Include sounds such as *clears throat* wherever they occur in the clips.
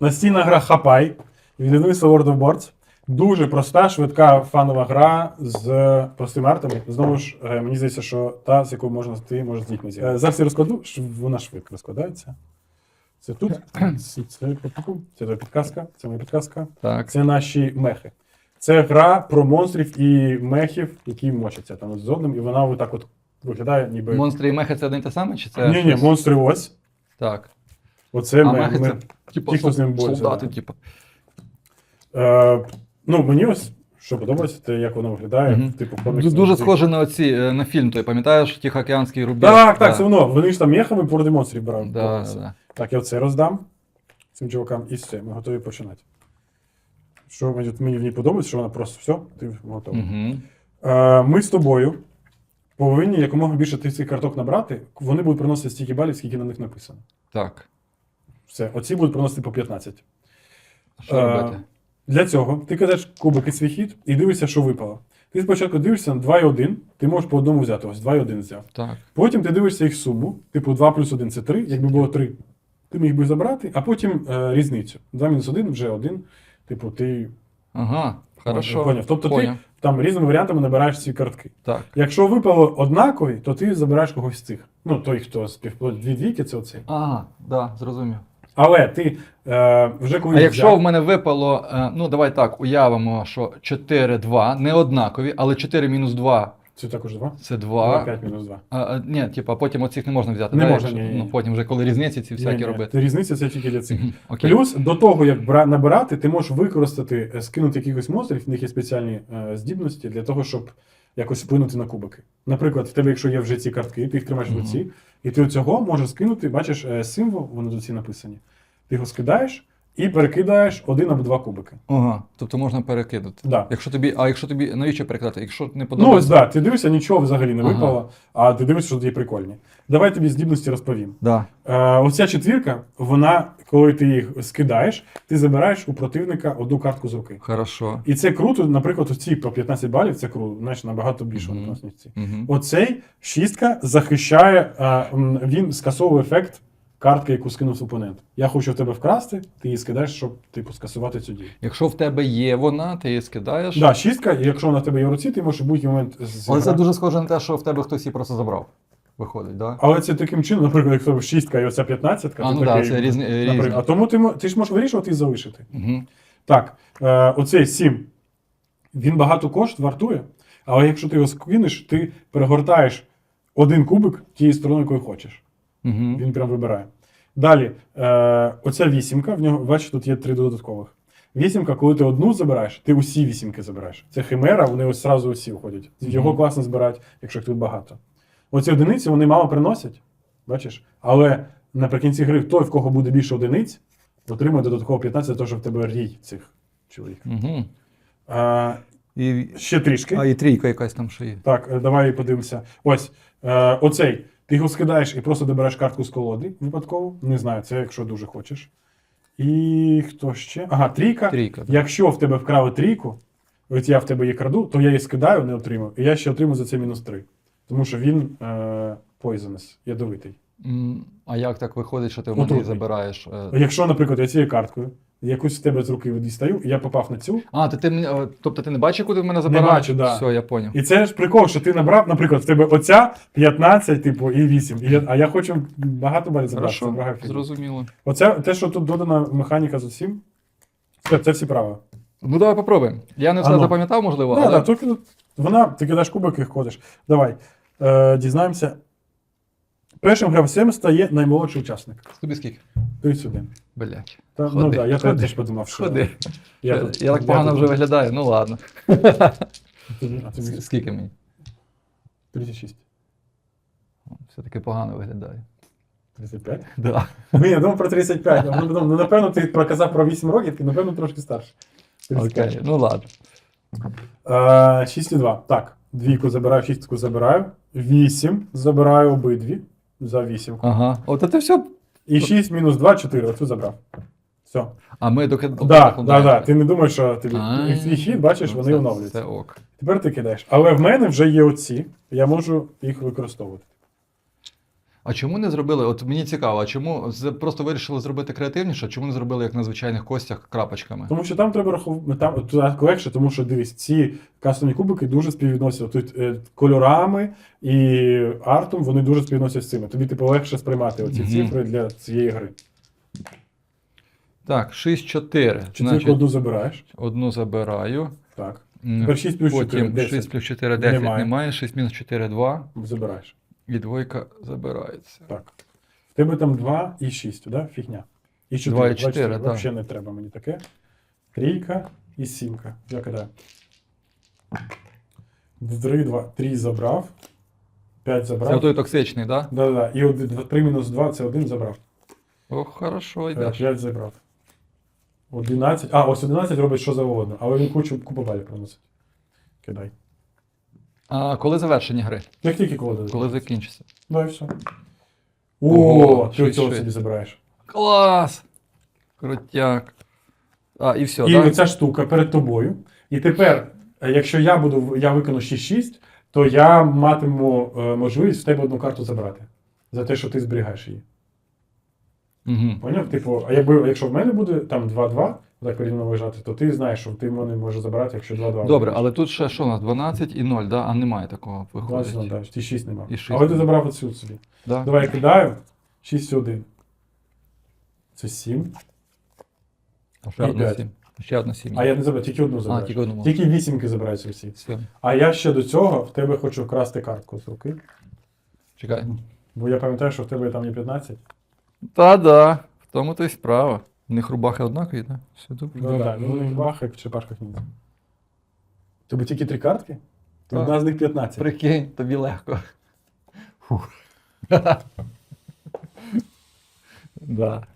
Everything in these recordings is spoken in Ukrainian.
Настільна гра Хапай від видавництва World of Boards. Дуже проста, швидка фанова гра з простими артами. Знову ж, е, мені здається, що та, з якою можна ти можеш з дітьми зіграти. Е, Зараз я розкладу, що вона швидко розкладається. Це тут, *clears throat* це, це, це твоя підказка, це моя підказка. Так. Це наші мехи. Це гра про монстрів і мехів, які мочаться там з одним, і вона отак от виглядає, ніби. Монстри і мехи це й те саме, чи це. Ні, ні, щось? монстри ось. Так. Оце а ме- мехи ме- типу, ті, хто з ним бореться, солдати, да. типу. Е, ну, мені ось що подобається, те, як воно виглядає, Мгм. типу комікс. Дуже схоже на оці, е, на фільм той, пам'ятаєш, Тихоокеанський рубіж? Так, так, Да. це воно. Вони ж там мехами проти монстрів брали. Да, да. Так, я оце роздам цим чувакам і все, ми готові починати. Що мені, мені в ній подобається, що вона просто все, ти готовий. Угу. Е, ми з тобою повинні якомога більше ти цих карток набрати, вони будуть приносити стільки балів, скільки на них написано. Так. Все, оці будуть приносити по 15. Що Е, робити? Для цього ти кидаєш кубики свій хід і дивишся, що випало. Ти спочатку дивишся на 2 і 1, ти можеш по одному взяти, ось 2 і 1 взяв. Так. Потім ти дивишся їх суму, типу 2 плюс 1 це 3, якби було 3, ти міг би забрати, а потім е, різницю. 2 мінус 1 вже 1, типу ти Ага, хорошо. поняв. Тобто Поняв. ти там різними варіантами набираєш ці картки. Так. Якщо випало однакові, то ти забираєш когось з цих. Ну, той, хто співплоть дві двійки, це оцей. Ага, да, зрозумів. Але ти е, вже коли А якщо взяв- в мене випало, е, ну давай так, уявимо, що 4-2, не однакові, але 4 мінус 2 Це також 2? це 2. 5 мінус 2. А, а, ні, типу, а потім оцих не можна взяти. Не да, можна, якщо- ні, ні, Ну, потім вже коли різниці ці всякі Ні, ні, робити. Різниця це тільки для цих. Окей. Плюс до того, як бра- набирати, ти можеш використати, е, скинути якихось монстрів, в них є спеціальні е, здібності для того, щоб якось вплинути на кубики. Наприклад, в тебе, якщо є вже ці картки, ти їх тримаєш в руці, і ти цього можеш скинути, бачиш е, символ, вони тут всі написані. Ти його скидаєш і перекидаєш один або два кубики. Ага, тобто можна перекидати. Да. Якщо тобі, а якщо тобі навіщо перекидати? Якщо не Ну, ось подобається. да, ти дивишся, нічого взагалі не Ага. випало, а ти дивишся, що тут є прикольні. Давай тобі здібності розповім. Да. Е, оця четвірка, вона, коли ти їх скидаєш, ти забираєш у противника одну картку з руки. Хорошо. І це круто, наприклад, оці по 15 балів, це круто, знаєш, набагато більше Мгм. відносно ці. Угу. Оцей шістка захищає, а, він скасовує ефект картки, яку скинув опонент. Я хочу в тебе вкрасти, ти її скидаєш, щоб типу скасувати цю дію. Якщо в тебе є вона, ти її скидаєш. Да, шістка, якщо вона в тебе є в руці, ти можеш в будь-який момент Але це дуже схоже на те, що в тебе хтось її просто забрав. Виходить, да? Але це таким чином, наприклад, якщо шістка і оця 15, А, ну да, це різні- різні. А тому ти, ти ж можеш вирішувати і залишити. Угу. Так, е, оцей 7, він багато кошт вартує, але якщо ти його скинеш, ти перегортаєш один кубик тією стороною, якою хочеш. Угу. Він прям вибирає. Далі, е, оця вісімка, в нього, бачиш, тут є три додаткових. Вісімка, коли ти одну забираєш, ти усі вісімки забираєш. Це химера, вони ось одразу усі входять. Його класно збирати, якщо їх тут багато. Оці одиниці вони мало приносять, бачиш? Але наприкінці гри той, в кого буде більше одиниць, отримує додатково 15, тому що в тебе рій цих чоловік. Угу. Е, І... ще трішки. А, і трійка якась там ще є. Так, е, давай подивимося. Ось е, оцей. Ти його скидаєш і просто добереш картку з колоди випадково. Не знаю, це якщо дуже хочеш. І хто ще? Ага, трійка. Трійка. Якщо в тебе вкрали трійку, ось я в тебе є краду, то я її скидаю, не отримав. І я ще отримую за це мінус 3. Тому що він е, poisonous, ядовитий. М, А як так виходить, що ти в мене її забираєш? е? Якщо, наприклад, я цією карткою якусь з тебе з руки дістаю, і я попав на цю. А, ти, ти, мені- е, тобто ти не бачиш, куди в мене забираєш? бачу, да. Все, я поняв. І це ж прикол, що ти набрав, наприклад, в тебе оця 15, типу, і 8. І я, а я хочу багато балів забрати. Хорошо, забрав зрозуміло. Оце те, що тут додана механіка з усім. Це, це всі права. Ну давай попробуємо. Я не все Ану. запам'ятав, можливо, Да, але... да, тільки тут вона, ти кидаєш кубик і ходиш. Давай. Е, дізнаємося. Першим гравцем стає наймолодший учасник. Тобі скільки? 31. Блять. Та, ну так, да, я теж подумав, що. Ходи. Я, Я, я, тут- так погано тут- вже виглядаю, ну ладно. А тобі С- Скільки мені? 36. Все-таки погано виглядаю. 35? Да. Ні, я думав про 35. Ну, ну, ну, напевно, ти проказав про 8 років, ти, напевно, трошки старше. 35. Окей, ну ладно. Е, 6 і 2. Так, двійку забираю, шістку забираю. Вісім забираю обидві за вісім. Ага. От це все. І 6 мінус 2, 4. Оцю забрав. Все. А ми доки Так, да, да. Ти не думаєш, що тобі А, свій хід, бачиш, ну, вони це- оновлюються. Це ок. Тепер ти кидаєш. Але в мене вже є оці, я можу їх використовувати. А чому не зробили? От мені цікаво, а чому з- просто вирішили зробити креативніше, а чому не зробили як на звичайних костях крапочками? Тому що там треба рахувати там туди легше, тому що дивись, ці кастомні кубики дуже співвідносять. Тут е, кольорами і артом вони дуже співвідносять з цими. Тобі типу легше сприймати оці Мгм. цифри для цієї гри. Так, 6-4. Четвірку Значить, одну забираєш. одну забираю. Так. М, Тепер 6 плюс 4, Потім 10. 6 плюс 4 10 Немає. немає. 6 мінус 4 2. Забираєш. І двойка забирається. Так. Тебе там 2 і 6, да? Фігня. І 4. Два і чотири, так. Взагалі не треба мені таке. Трійка і сімка. Я кидаю. 3, 2. 3 забрав. 5 забрав. Це той токсичний, так? Да? Да, да. І 3 мінус 2 це 1 забрав. Ох, хорошо Е, йдеш. 5 забрав. 11. А, ось 11 робить що завгодно, але він кучу купу балів приносить. Кидай. А коли завершення гри? Як тільки коли Коли закінчиться? Ну і все. Ого, О, ти цього собі забираєш. Клас! Крутяк. А, і все, І так? ця штука перед тобою. І тепер, е, якщо я буду, я виконую 6-6, то я матиму е, можливість в тебе одну карту забрати. За те, що ти зберігаєш її. Угу. Поняв? Типу, а якби, якщо в мене буде там 2-2, так порівняно виїжджати, то ти знаєш, що ти мене можеш забрати, якщо 2-2. Добре, але тут ще що у нас? 12 і 0, да? а немає такого виходить. 20, да, ті 6 нема. І шість Але ти забрав оцю собі. Да? Давай я кидаю. 6-1. Це 7. А ще І одна п'ять. 7. Ще одна 7. А я не забрав, тільки одну забрав. тільки одну. Тільки вісімки забираються всі. Все. А я ще до цього в тебе хочу вкрасти картку з руки. Чекай. Бо я пам'ятаю, що в тебе там є 15. Та-да. В тому то й справа. У них рубахи однакові, так? Все добре. Ну так, ну в бахах чи пашках ні. Тобі тільки три картки? То Так. Одна з них 15. Прикинь, тобі легко. Фух. *laughs* да.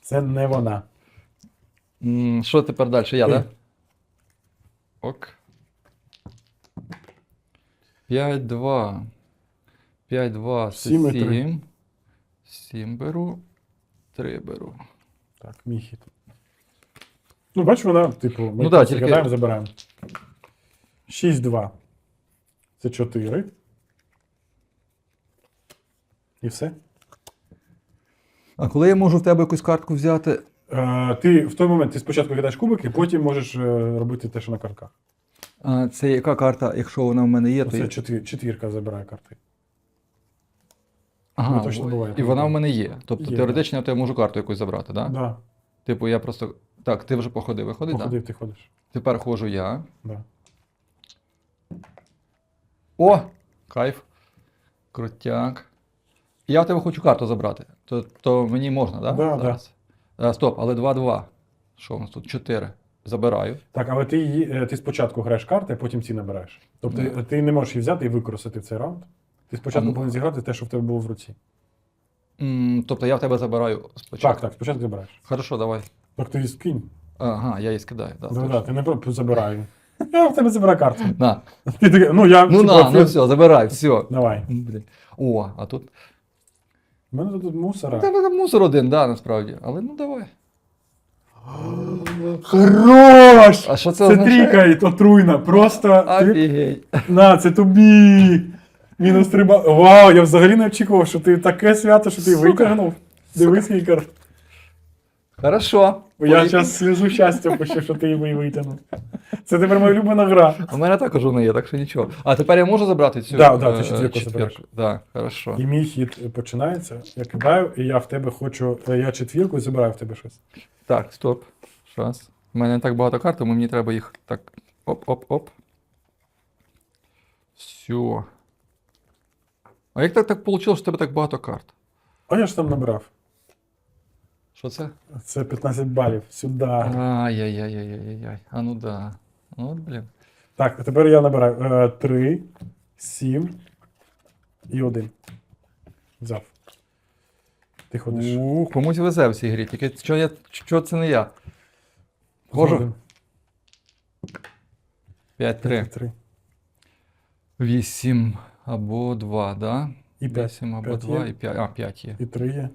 Це не вона. М, Що тепер далі? Я, Ти. так? Ок. 5-2. 5-2 це Сім і три. 7. 7 беру. 3 беру. Так, мій хід. Ну, бач, вона, типу, ми Ну да, тільки- кидаємо, забираємо. 6-2. Це 4. І все. А коли я можу в тебе якусь картку взяти? Е, ти в той момент ти спочатку кидаєш кубики, потім можеш е, робити те, що на картках. А, це яка карта, якщо вона в мене є, то. Це я- четвір, четвірка забирає карти. Ага, Ну, точно буває, і вона в мене є. Тобто Є, теоретично я тебе можу карту якусь забрати, так? Да? Да. Типу, я просто. Так, ти вже походив, виходить, так? Походив, ти ходиш. Тепер ходжу я. Да. О! Кайф. Крутяк. Я в тебе хочу карту забрати. То, то мені можна, так? Да, Зараз. А, стоп, але 2-2. Що у нас тут? 4. Забираю. Так, але ти, її- е, ти спочатку граєш карти, а потім ці набираєш. Тобто Да. ти не можеш її взяти і використати в цей раунд. Ти спочатку ну- повинен зіграти те, що в тебе було в руці. М, тобто я в тебе забираю спочатку. Так, так, спочатку забираєш. Хорошо, давай. Так ти її скинь. Ага, я її скидаю. Да, Да, точно. ти не просто забираю. Я в тебе забираю карту. На. Ти такий, ну я. Ну типу, на, ну все, забирай, все. Давай. Блін. О, а тут. У мене тут У мусора. тебе там мусор один, да, насправді. Але ну давай. Хорош! А що це Це означає? трійка і то труйна. Просто. ти- Офігеть. На, це тобі. Мінус три ба. Вау, я взагалі не очікував, що ти таке свято, що ти витягнув. Дивись, скільки карт. Хорошо. Я зараз сльозу щастя пущу, що ти її витягнув. Це тепер моя улюблена гра. У мене також вона є, так що нічого. А тепер я можу забрати цю Да, да, ти е, четвірку забереш. Да, хорошо. І мій хід починається. Я кидаю, і я в тебе хочу. е, Я четвірку і забираю в тебе щось. Так, стоп. Щас. У мене не так багато карт, тому мені треба їх так. Оп-оп-оп. Все. А як так так вийшло, що в тебе так багато карт? А я ж там набрав. Що це? Це 15 балів. Сюди. Ай-яй-яй-яй-яй-яй. А ну да. Ну от, блін. Так, а тепер я набираю 3, 7 і 1. Взяв. Ти ходиш. У, комусь везе в цій грі, тільки що, я, що це не я? Хожу. 5-3. Три. 8 або 2, да? І 5. 8 або П'ять 2 є? і 5. А, 5 є. І 3 є.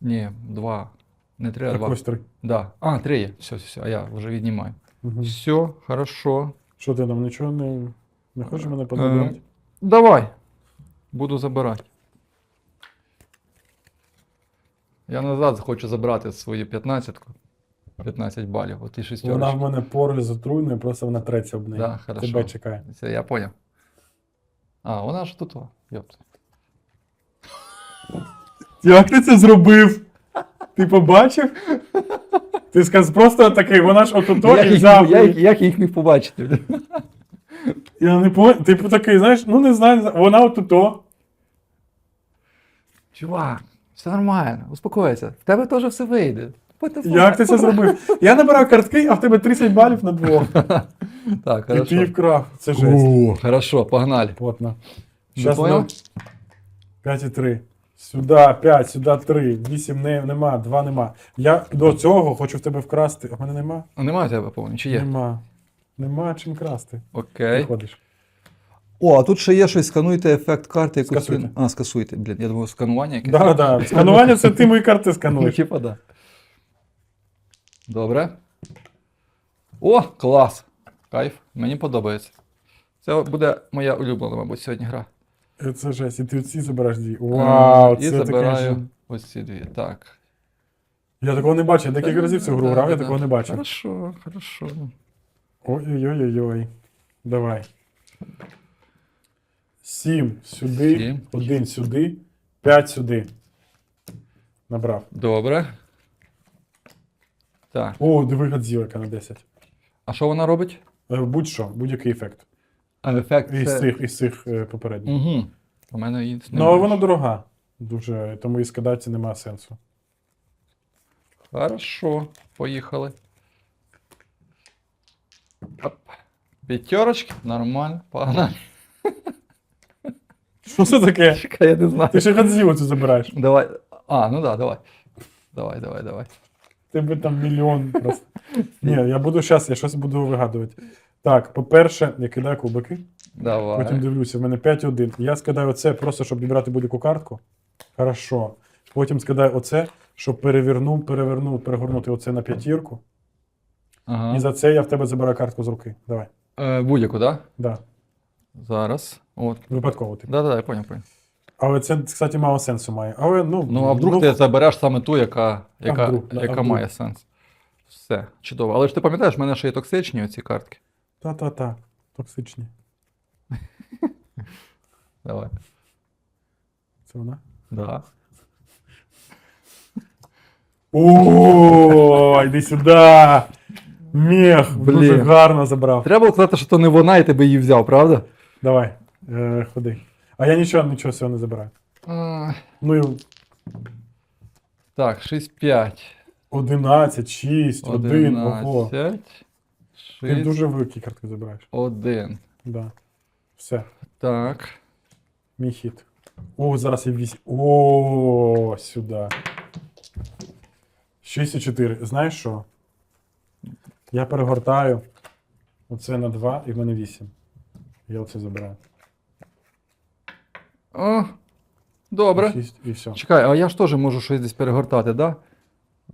Ні, 2. Не 3, а Так 2. ось 3. Да. А, 3 є. Все, все, все. А я вже віднімаю. Угу. Все, хорошо. Що ти там нічого не, не хочеш мене подобати? Давай. Буду забирати. Я назад хочу забрати свою 15-ку. 15 балів. От і Вона в мене поруч з просто вона об неї. Да, хорошо. Тебе чекає. Це я поняв. А, вона ж тут. Йопта. Як ти це зробив? Ти побачив? Ти сказ просто такий, вона ж отуто і їх, я, їх- як я їх міг побачити? Я не понял. Типу такий, знаєш, ну не знаю, не знаю. вона отуто. Чувак, все нормально, успокойся. В тебе теж все вийде. The? Як ти це зробив? Я набирав картки, а в тебе 30 балів на двох. *laughs* Так, І хорошо. ти вкрав. Це жесть. О, хорошо, погнали. Плотно. Не Щас понял? 5 і 3. Сюди 5, сюди 3. 8 не, нема, 2 нема. Я до цього хочу в тебе вкрасти. А в мене нема? А немає тебе повні, чи є? Нема. Нема чим красти. Окей. Виходиш. О, а тут ще є щось, скануйте ефект карти. якусь Скасуйте. А, скасуйте. Блін, я думав, сканування якесь. Да, да. Сканування це ти мої карти Ну, скануєш. типа, да. Добре. О, клас! Кайф, мені подобається. Це буде моя улюблена, мабуть, сьогодні гра. Це жесть. І ти ці забираєш дві. Вау, І це таке. забираю ж- ось ці дві. Так. Я такого не бачив. Я декілька разів цю гру грав, я такого не бачив. Хорошо, хорошо. Ой-ой-ой-ой. Давай. Сім сюди, Сім. один сюди, п'ять сюди. Набрав. Добре. Так. О, диви гадзілка на 10. А що вона робить? Е, Будь-що, будь-який ефект. А ефект. Із Це... цих, із цих е, попередніх. Угу. У мене її Ну, але вона дорога. Дуже, тому і скидати немає сенсу. Хорошо, поїхали. Оп. П'ятерочки, нормально, погнали. *laughs* Що це таке? Чекай, я не знаю. Ти ще гадзілу цю забираєш. Давай. А, ну да, давай. Давай, давай, давай. Тебе там мільйон *laughs* просто. Ні, я буду зараз, я щось буду вигадувати. Так, по-перше, я кидаю кубики, Давай. потім дивлюся, в мене 5-1. Я скидаю оце просто, щоб відбирати будь-яку картку. Хорошо. Потім скидаю оце, щоб перевернув, перевернув, перегорнути оце на п'ятірку. Ага. І за це я в тебе забираю картку з руки. Давай. Е, будь-яку, да? Да. Зараз. От. Випадково типу. Да, да, я поняв, поняв. Але це, кстати, мало сенсу має. Але, ну, Ну, а вдруг ти забереш саме ту, яка, яка, вдруг, да, а яка вдруг? має сенс. Все, чудово. Але ж ти пам'ятаєш, в мене ще є токсичні оці картки. Та-та-та. Токсичні. *laughs* Давай. Це вона. Да. О, йди сюди! Мех, Блін. дуже гарно забрав. Треба було сказати, що то не вона, і тебе її взяв, правда? Давай, е, ходи. А я нічого, нічого цього не забираю. А, Ну і так, 6-5. 11, 6, 1, ого. 11. Ти 6, дуже великі картки забираєш. 1. Да. Все, Так. мій хід. О, зараз я 8. О, сюди. 6 і 4. Знаєш що? Я перегортаю оце на 2 і в мене 8. Я оце забираю. О, добре. 6 і все. Чекай, а я ж теж можу щось десь перегортати, да?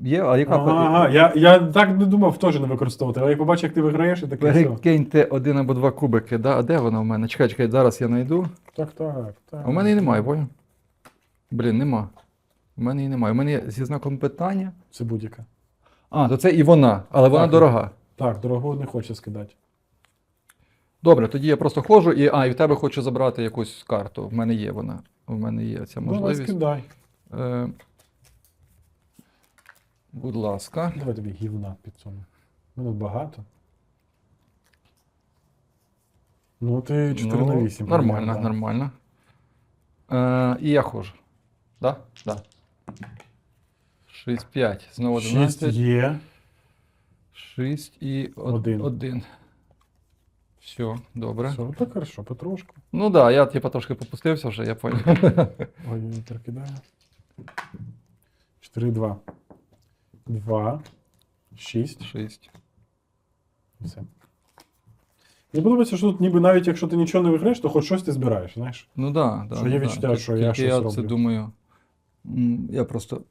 Є, а яка Ага, я, я так не думав теж не використовувати, але я побачив, як ти виграєш, і таке все. Перекиньте один або два кубики, да? А де воно в мене? Чекай, чекай, зараз я знайду. Так, так, так. А у мене її немає, поняв? Блін, нема. У мене її немає. У мене є зі знаком питання. Це будь-яка. А, то це і вона, але вона Так. дорога. Так, дорогу не хоче скидати. Добре, тоді я просто ходжу і. А, і в тебе хочу забрати якусь карту. В мене є вона. У мене є ця Давай можливість. скидай. Е, будь ласка. Давай тобі гівна під цьому. Ну, багато. Ну, ти 4 на 8. Нормально, да. нормально. Е, і я ходжу. Да? Да. 6-5. Знову 6 є. 6 і Один. 1. Все, добре. Все, так хорошо, потрошку. Ну так, да, я типа трошки попустився вже, я понял. *laughs* Ой, я перекидаю. 4, 2. 2. 6. 6. Все. Мені подобається, що тут ніби навіть якщо ти нічого не виграєш, то хоч щось ти збираєш, знаєш? Ну да, да. Що ну є да. відчуття, що я щось я роблю. це думаю. м, Я просто.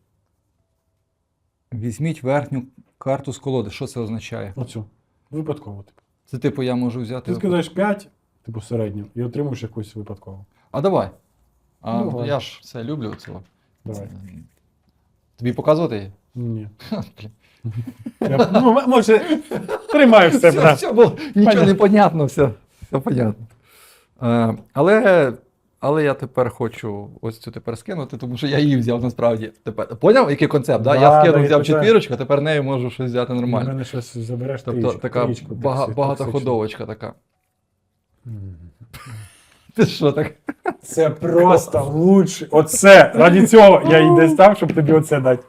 Візьміть верхню карту з колоди. Що це означає? Оцю. Випадково. Типу. Це типу я можу взяти. Ти скидаєш 5, типу середню, і отримуєш якусь випадкову. А давай. А, Давай. Я ж це люблю цього. Давай. Тобі показувати її? Ні. *laughs* Я, ну, може, тримаю все. Все, все було, нічого Понятно. не понятно, все, все понятно. Е, але, але я тепер хочу ось цю тепер скинути, тому що я її взяв насправді. Тепер. Поняв, який концепт? Да? Да, я скинув, да, взяв четвірочку, а тепер нею можу щось взяти У нормально. мене щось забереш Тобто трічку, така трічку, бага, токсичну. багатоходовочка така. Ти що так? Це просто лучше. Оце, раді цього я і десь там, щоб тобі оце дати.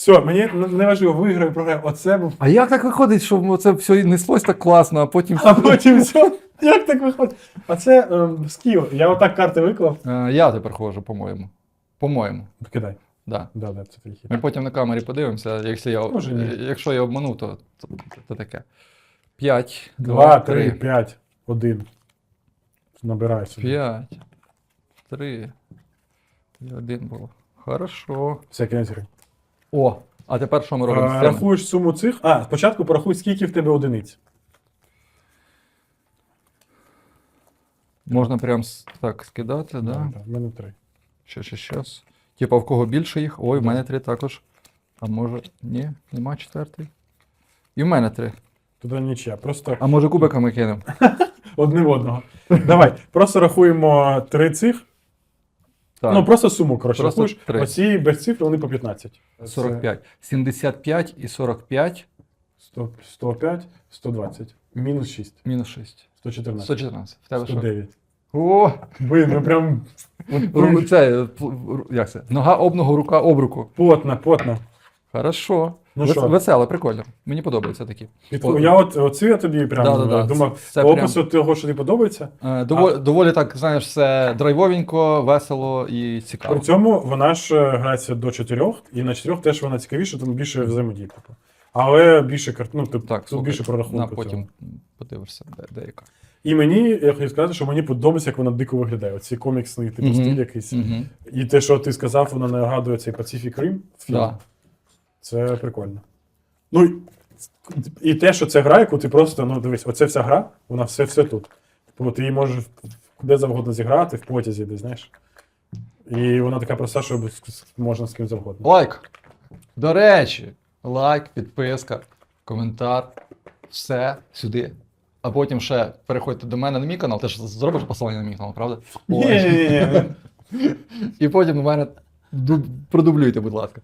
Все, мені не важливо, виграю, програю. Оце був. А як так виходить, що це все неслось так класно, а потім. А потім все. Як так виходить? Оце ем, скіл. Я отак карти виклав. Е, я тепер ходжу, по-моєму. По-моєму. Кидай. Да. Да, да, це твій хід. Ми потім на камері подивимося, якщо я, Може, ні. якщо я обманув, то, то таке. 5, Два, три, п'ять, один. Набирай собі. 5, 3 і 1 було. Хорошо. Все, кінець гри. О, а тепер що ми робимо з А, цими? Рахуєш суму цих. А, спочатку порахуй, скільки в тебе одиниць. Можна прям с- так скидати, да? Да, В мене три. Ще, ще, щас. Типа в кого більше їх? Ой, в мене три також. А може. Ні, нема четвертий. І в мене три. Туди нічия. Просто А може кубиками кинемо? *laughs* одне в одного. Давай, просто рахуємо три цих. Так. Ну, просто суму, коротше, Просто рахуєш. три. Оці без цифр, вони по 15. Це 45. 75 і 45 100, 105, 120. Мінус 6. мінус 6. 114. 114. В тебе що? 109. О! Блин, ну прям Ру- Це, пл- як це? Нога об ногу, рука об руку. потно, потно. Хорошо. Ну Вес- що? Весело, прикольно. Мені подобаються такі. О. Я от оці я тобі прям Да-да-да, е, думав, це- це по прям- опису того, що тобі подобається. Е, доволі, доволі так, знаєш, все драйвовенько, весело і цікаво. При цьому вона ж е, грається до чотирьох, і на чотирьох теж вона цікавіша, тому більше взаємодії. Типу. Але більше карт, ну, тип, Так, тут слухай, більше прорахунку. на, цього. потім подивишся, де, де яка. І мені, я хотів сказати, що мені подобається, як вона дико виглядає. Оці коміксний типу Мгм. стиль якийсь. Мгм. І те, що ти сказав, вона нагадує цей Pacific Rim фільм. Да. Це прикольно. Ну і- те, що це гра, яку ти просто, ну дивись, оце вся гра, вона все, все тут. Бо ти її можеш де завгодно зіграти, в потязі, де знаєш. І вона така проста, що можна з ким завгодно. Лайк. До речі, лайк, підписка, коментар. Все сюди. А потім ще переходьте до мене на мій канал. Ти ж зробиш посилання на мій канал, правда? Ні-ні-ні. *laughs* І потім до мене ду- продублюйте, будь ласка.